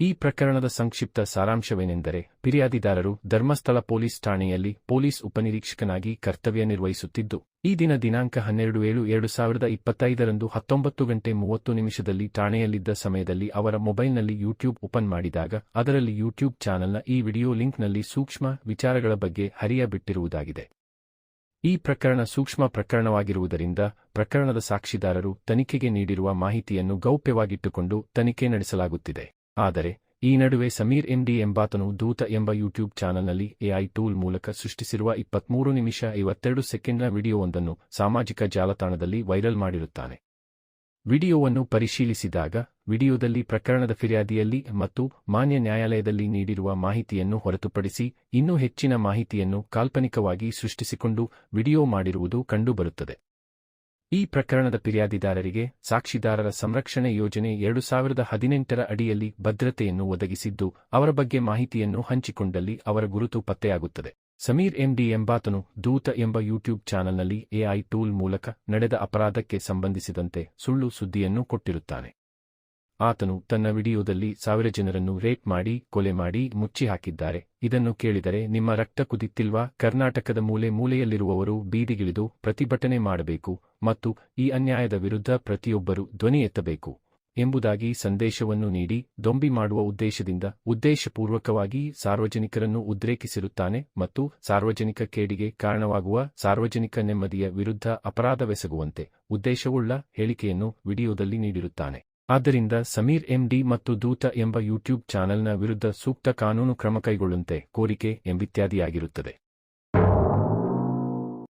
ಈ ಪ್ರಕರಣದ ಸಂಕ್ಷಿಪ್ತ ಸಾರಾಂಶವೇನೆಂದರೆ ಫಿರ್ಯಾದಿದಾರರು ಧರ್ಮಸ್ಥಳ ಪೊಲೀಸ್ ಠಾಣೆಯಲ್ಲಿ ಪೊಲೀಸ್ ಉಪನಿರೀಕ್ಷಕನಾಗಿ ಕರ್ತವ್ಯ ನಿರ್ವಹಿಸುತ್ತಿದ್ದು, ಈ ದಿನ ದಿನಾಂಕ ಹನ್ನೆರಡು ಏಳು ಎರಡು ಸಾವಿರದ ಇಪ್ಪತ್ತೈದರಂದು ಹತ್ತೊಂಬತ್ತು ಗಂಟೆ ಮೂವತ್ತು ನಿಮಿಷದಲ್ಲಿ ಠಾಣೆಯಲ್ಲಿದ್ದ ಸಮಯದಲ್ಲಿ ಅವರ ಮೊಬೈಲ್ನಲ್ಲಿ ಯೂಟ್ಯೂಬ್ ಓಪನ್ ಮಾಡಿದಾಗ ಅದರಲ್ಲಿ ಯೂಟ್ಯೂಬ್ ಚಾನೆಲ್ನ ಈ ವಿಡಿಯೋ ಲಿಂಕ್ನಲ್ಲಿ ಸೂಕ್ಷ್ಮ ವಿಚಾರಗಳ ಬಗ್ಗೆ ಹರಿಯ ಬಿಟ್ಟಿರುವುದಾಗಿದೆ ಈ ಪ್ರಕರಣ ಸೂಕ್ಷ್ಮ ಪ್ರಕರಣವಾಗಿರುವುದರಿಂದ ಪ್ರಕರಣದ ಸಾಕ್ಷಿದಾರರು ತನಿಖೆಗೆ ನೀಡಿರುವ ಮಾಹಿತಿಯನ್ನು ಗೌಪ್ಯವಾಗಿಟ್ಟುಕೊಂಡು ತನಿಖೆ ನಡೆಸಲಾಗುತ್ತಿದೆ. ಆದರೆ, ಈ ನಡುವೆ ಸಮೀರ್ ಎಂಡಿ ಎಂಬಾತನು ದೂತ ಎಂಬ ಯೂಟ್ಯೂಬ್ ಚಾನಲ್ನಲ್ಲಿ ಎಐ ಟೂಲ್ ಮೂಲಕ ಸೃಷ್ಟಿಸಿರುವ ಇಪ್ಪತ್ಮೂರು ನಿಮಿಷ ಐವತ್ತೆರಡು ಸೆಕೆಂಡ್ನ ವಿಡಿಯೋವೊಂದನ್ನು ಸಾಮಾಜಿಕ ಜಾಲತಾಣದಲ್ಲಿ ವೈರಲ್ ಮಾಡಿರುತ್ತಾನೆ. ವಿಡಿಯೋವನ್ನು ಪರಿಶೀಲಿಸಿದಾಗ, ವಿಡಿಯೋದಲ್ಲಿ ಪ್ರಕರಣದ ಫಿರ್ಯಾದಿಯಲ್ಲಿ ಮತ್ತು ಮಾನ್ಯ ನ್ಯಾಯಾಲಯದಲ್ಲಿ ನೀಡಿರುವ ಮಾಹಿತಿಯನ್ನು ಹೊರತುಪಡಿಸಿ ಇನ್ನೂ ಹೆಚ್ಚಿನ ಮಾಹಿತಿಯನ್ನು ಕಾಲ್ಪನಿಕವಾಗಿ ಸೃಷ್ಟಿಸಿಕೊಂಡು ವಿಡಿಯೋ ಮಾಡಿರುವುದು ಕಂಡುಬರುತ್ತದೆ. ಈ ಪ್ರಕರಣದ ಫಿರ್ಯಾದಿದಾರರಿಗೆ ಸಾಕ್ಷಿದಾರರ ಸಂರಕ್ಷಣೆ ಯೋಜನೆ ಎರಡು ಸಾವಿರದ ಹದಿನೆಂಟರ ಅಡಿಯಲ್ಲಿ ಭದ್ರತೆಯನ್ನು ಒದಗಿಸಿದ್ದು, ಅವರ ಬಗ್ಗೆ ಮಾಹಿತಿಯನ್ನು ಹಂಚಿಕೊಂಡಲ್ಲಿ ಅವರ ಗುರುತು ಪತ್ತೆಯಾಗುತ್ತದೆ. ಸಮೀರ್ ಎಂಡಿ ಎಂಬಾತನು ದೂತ ಎಂಬ ಯೂಟ್ಯೂಬ್ ಚಾನಲ್ನಲ್ಲಿ ಎಐ ಟೂಲ್ ಮೂಲಕ ನಡೆದ ಅಪರಾಧಕ್ಕೆ ಸಂಬಂಧಿಸಿದಂತೆ ಸುಳ್ಳು ಸುದ್ದಿಯನ್ನು ಕೊಟ್ಟಿರುತ್ತಾನೆ. ಆತನು ತನ್ನ ವಿಡಿಯೋದಲ್ಲಿ ಸಾವಿರ ಜನರನ್ನು ರೇಪ್ ಮಾಡಿ, ಕೊಲೆ ಮಾಡಿ ಮುಚ್ಚಿ ಹಾಕಿದ್ದಾರೆ. ಇದನ್ನು ಕೇಳಿದರೆ, ನಿಮ್ಮ ರಕ್ತ ಕುದಿತ್ತಿಲ್ವಾ ಕರ್ನಾಟಕದ ಮೂಲೆ ಮೂಲೆಯಲ್ಲಿರುವವರು ಬೀದಿಗಿಳಿದು ಪ್ರತಿಭಟನೆ ಮಾಡಬೇಕು ಮತ್ತು ಈ ಅನ್ಯಾಯದ ವಿರುದ್ಧ ಪ್ರತಿಯೊಬ್ಬರು ಧ್ವನಿ ಎತ್ತಬೇಕು ಎಂಬುದಾಗಿ ಸಂದೇಶವನ್ನು ನೀಡಿ, ದೊಂಬಿ ಮಾಡುವ ಉದ್ದೇಶದಿಂದ ಉದ್ದೇಶಪೂರ್ವಕವಾಗಿ ಸಾರ್ವಜನಿಕರನ್ನು ಉದ್ರೇಕಿಸಿರುತ್ತಾನೆ ಮತ್ತು ಸಾರ್ವಜನಿಕ ಕೇಡಿಗೆ ಕಾರಣವಾಗುವ ಸಾರ್ವಜನಿಕ ನೆಮ್ಮದಿಯ ವಿರುದ್ಧ ಅಪರಾಧವೆಸಗುವಂತೆ ಉದ್ದೇಶವುಳ್ಳ ಹೇಳಿಕೆಯನ್ನು ವಿಡಿಯೋದಲ್ಲಿ ನೀಡಿರುತ್ತಾನೆ. ಆದ್ದರಿಂದ ಸಮೀರ್ ಎಂಡಿ ಮತ್ತು ದೂತ ಎಂಬ ಯೂಟ್ಯೂಬ್ ಚಾನೆಲ್ನ ವಿರುದ್ಧ ಸೂಕ್ತ ಕಾನೂನು ಕ್ರಮ ಕೈಗೊಳ್ಳುವಂತೆ ಕೋರಿಕೆ ಎಂಬಿತ್ಯಾದಿಯಾಗಿರುತ್ತದೆ.